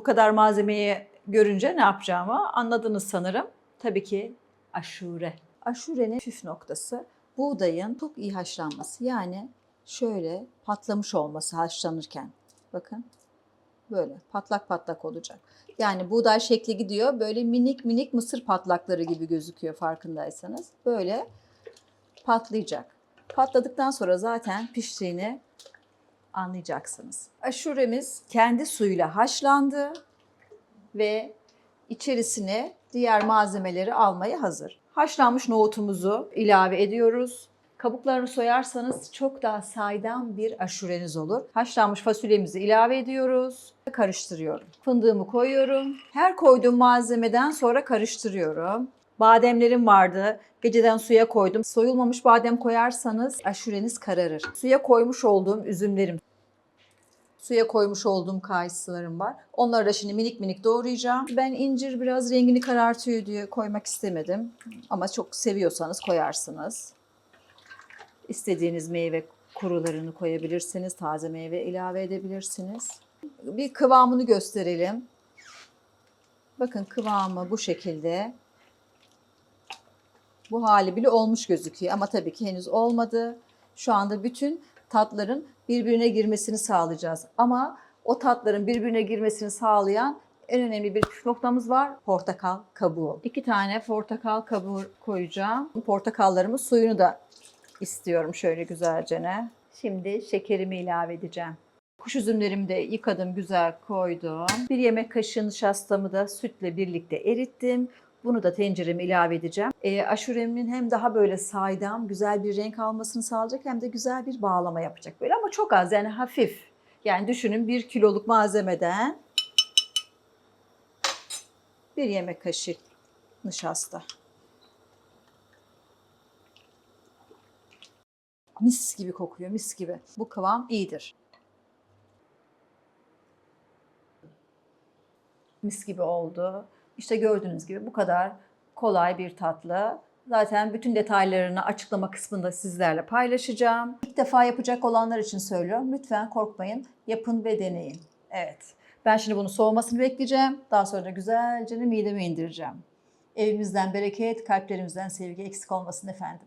Bu kadar malzemeyi görünce ne yapacağımı anladınız sanırım. Tabii ki aşure. Aşurenin püf noktası buğdayın çok iyi haşlanması. Yani şöyle patlamış olması haşlanırken. Bakın böyle patlak patlak olacak. Yani buğday şekli gidiyor. Böyle minik minik mısır patlakları gibi gözüküyor farkındaysanız. Böyle patlayacak. Patladıktan sonra zaten piştiğini anlayacaksınız. Aşuremiz kendi suyuyla haşlandı ve içerisine diğer malzemeleri almaya hazır. Haşlanmış nohutumuzu ilave ediyoruz. Kabuklarını soyarsanız çok daha saydam bir aşureniz olur. Haşlanmış fasulyemizi ilave ediyoruz. Karıştırıyorum. Fındığımı koyuyorum. Her koyduğum malzemeden sonra karıştırıyorum. Bademlerim vardı. Geceden suya koydum. Soyulmamış badem koyarsanız aşureniz kararır. Suya koymuş olduğum üzümlerim, suya koymuş olduğum kayısılarım var. Onları da şimdi minik minik doğrayacağım. Ben incir biraz rengini karartıyor diye koymak istemedim. Ama çok seviyorsanız koyarsınız. İstediğiniz meyve kurularını koyabilirsiniz. Taze meyve ilave edebilirsiniz. Bir kıvamını gösterelim. Bakın kıvamı bu şekilde. Bu hali bile olmuş gözüküyor ama tabii ki henüz olmadı. Şu anda bütün tatların birbirine girmesini sağlayacağız. Ama o tatların birbirine girmesini sağlayan en önemli bir püf noktamız var. Portakal kabuğu. İki tane portakal kabuğu koyacağım. Portakallarımın suyunu da istiyorum şöyle güzelce ne. Şimdi şekerimi ilave edeceğim. Kuş üzümlerimi de yıkadım, güzel koydum. Bir yemek kaşığı nişastamı da sütle birlikte erittim. Bunu da tencereme ilave edeceğim. E, aşuremin hem daha böyle saydam, güzel bir renk almasını sağlayacak hem de güzel bir bağlama yapacak. Böyle ama çok az yani hafif. Yani düşünün bir kiloluk malzemeden bir yemek kaşığı nişasta. Mis gibi kokuyor, mis gibi. Bu kıvam iyidir. Mis gibi oldu. İşte gördüğünüz gibi bu kadar kolay bir tatlı. Zaten bütün detaylarını açıklama kısmında sizlerle paylaşacağım. İlk defa yapacak olanlar için söylüyorum. Lütfen korkmayın. Yapın ve deneyin. Evet. Ben şimdi bunu soğumasını bekleyeceğim. Daha sonra da güzelce mideme indireceğim. Evimizden bereket, kalplerimizden sevgi eksik olmasın efendim.